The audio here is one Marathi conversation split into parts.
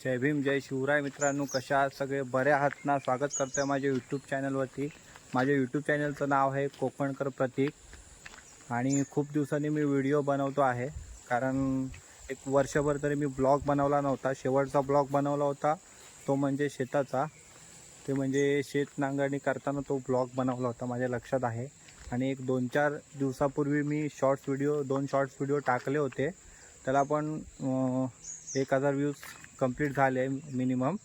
जय भीम जय शिवराय मित्रांनो कशा आहात सगळे? बरे आहात ना? स्वागत करतोय माझ्या यूट्यूब चॅनलवरती माझ्या यूट्यूब चॅनलचं नाव आहे कोकणकर प्रतीक. आणि खूप दिवसांनी मी व्हिडिओ बनवतो आहे. कारण एक वर्षभर तरी मी ब्लॉग बनवला नव्हता. शेवटचा ब्लॉग बनवला होता. तो म्हणजे शेताचा. ते म्हणजे शेत नांगरणी करताना तो ब्लॉग बनवला होता माझ्या लक्षात आहे. आणि एक दोन चार दिवसापूर्वी मी शॉर्ट्स व्हिडिओ दोन शॉर्ट्स व्हिडिओ टाकले होते. त्याला पण एक हजार व्ह्यूज कंप्लीट झाले मिनिमम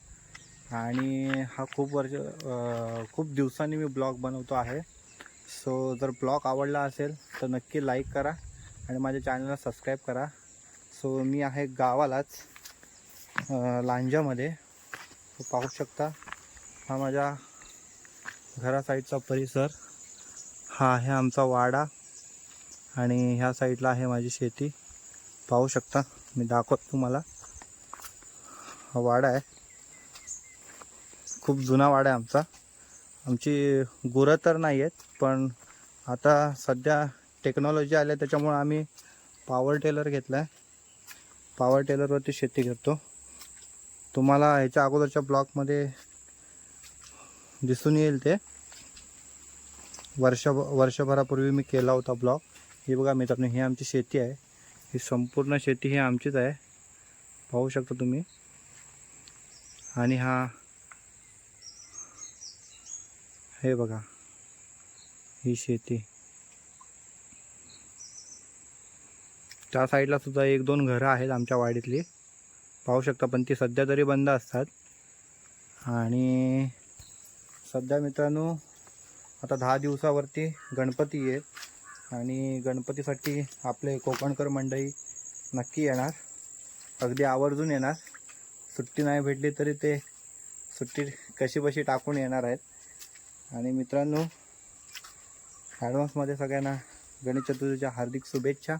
आणि हा खूप वर्ष खूप दिवसांनी मी ब्लॉग बनवतो आहे. सो जर ब्लॉग आवडला असेल तर नक्की लाईक करा आणि माझ्या चॅनलला सबस्क्राईब करा. सो मी आहे गावालाच लांजामध्ये. पाहू शकता हा माझ्या घरा साईडचा परिसर. हा आहे आमचा वाडा आणि ह्या साईडला आहे माझी शेती. पाहू शकता मी दाखवतो तुम्हाला. हा वाडा आहे. खूप जुना वाडा आहे आमचा. आमची गुरं तर नाही आहेत पण आता सध्या टेक्नॉलॉजी आल्या त्याच्यामुळं आम्ही पॉवर टेलर घेतला आहे पॉवर टेलरवरती शेती करतो. तुम्हाला ह्याच्या अगोदरच्या ब्लॉकमध्ये दिसून येईल ते. वर्ष वर्षभरापूर्वी मी केला होता ब्लॉक. हे बघा मित्रांनो ही आमची शेती आहे. ही संपूर्ण शेती ही आमचीच आहे. पाहू शकता तुम्ही. आणि हा हे बघा ही शेती. त्या साईडला सुद्धा एक दोन घरं आहेत आमच्या वाडीतली. पाहू शकता पण ती सध्या तरी बंद असतात. आणि सध्या मित्रांनो आता दहा दिवसावरती गणपती आहेत आणि गणपतीसाठी आपले कोकणकर मंडळी नक्की येणार. अगदी आवर्जून येणार. सुट्टी नाही भेटली तरी ते सुट्टी कशी बशी टाकून येणार आहेत. आणि मित्रांनो ॲडव्हान्समध्ये सगळ्यांना गणेश चतुर्थीच्या हार्दिक शुभेच्छा.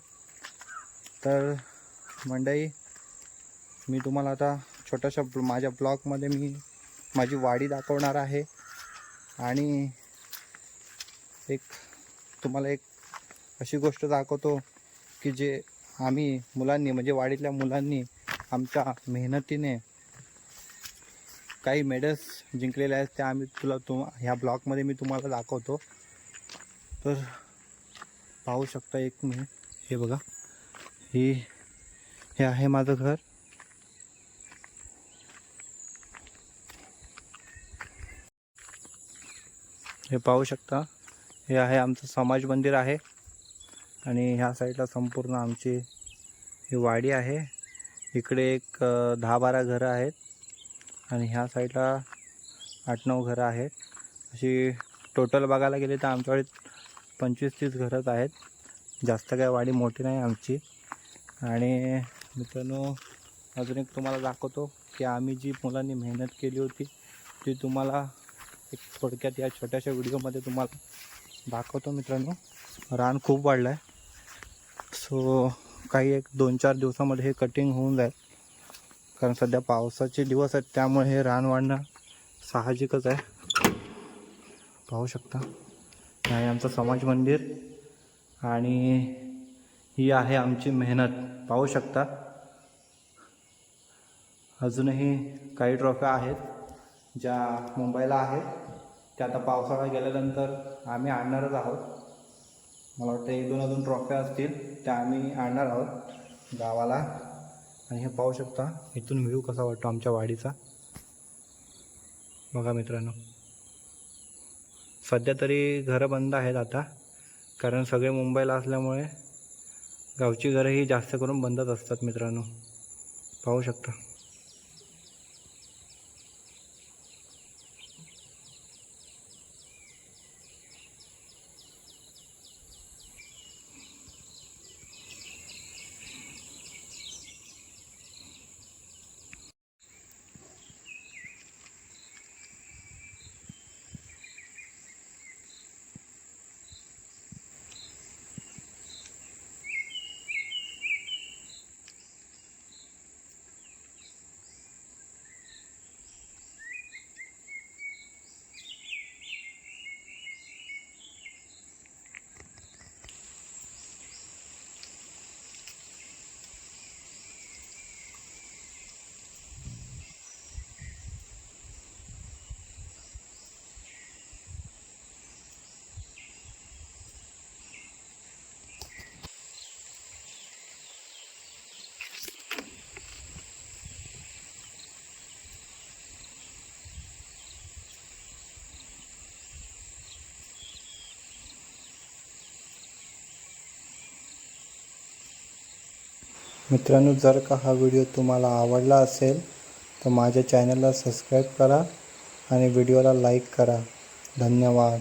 तर मंडई मी तुम्हाला आता छोट्याशा माझ्या ब्लॉगमध्ये मी माझी वाडी दाखवणार आहे. आणि एक तुम्हाला एक अशी गोष्ट दाखवतो की जे आम्ही मुलांनी म्हणजे वाडीतल्या मुलांनी आमच्या मेहनतीने काही मेडल्स जिंकलेले आहेत त्या आम्ही तुला तुम ह्या ब्लॉकमध्ये मी तुम्हाला दाखवतो. तर पाहू शकता एक मिनिट हे बघा. ही हे आहे माझं घर. हे पाहू शकता. हे आहे आमचं समाज मंदिर आहे. आणि ह्या साईडला संपूर्ण आमची ही वाडी आहे. इकडे एक दहा बारा घरं आहेत आणि ह्या साईडला आठ नऊ घरं आहेत. अशी टोटल बघायला गेले तर आमच्याकडे पंचवीस तीस घरंच आहेत. जास्त काय वाडी मोठी नाही आमची. आणि मित्रांनो अजून एक तुम्हाला दाखवतो की आम्ही जी मुलांनी मेहनत केली होती ती तुम्हाला एक थोडक्यात या छोट्याशा व्हिडिओमध्ये तुम्हाला दाखवतो मित्रांनो. रान खूप वाढलं आहे सो काही एक दोन चार दिवसामध्ये हे कटिंग होऊन जाईल. कारण सध्या पावसाचे दिवस आहेत त्यामुळे हे रान वाढणं साहजिकच आहे. पाहू शकता. नाही आहे आमचं समाज मंदिर आणि ही आहे आमची मेहनत. पाहू शकता. अजूनही काही ट्रॉफ्या आहेत ज्या मुंबईला आहेत. त्या आता पावसाळा गेल्यानंतर आम्ही आणणारच आहोत. मला वाटतं एक दोन अजून ट्रॉफ्या असतील त्या आम्ही आणणार आहोत गावाला. आणि हे पाहू शकता इथून व्ह्यू कसा वाटतो आमच्या वाडीचा. बघा मित्रांनो. सध्या तरी घरं बंद आहेत आता कारण सगळे मुंबईला असल्यामुळे गावची घरं ही जास्त करून बंदच असतात मित्रांनो. पाहू शकता. मित्रांनो जर का हा व्हिडिओ तुम्हाला आवडला असेल तर माझ्या चॅनलला सबस्क्राईब करा आणि व्हिडिओला लाईक करा. धन्यवाद.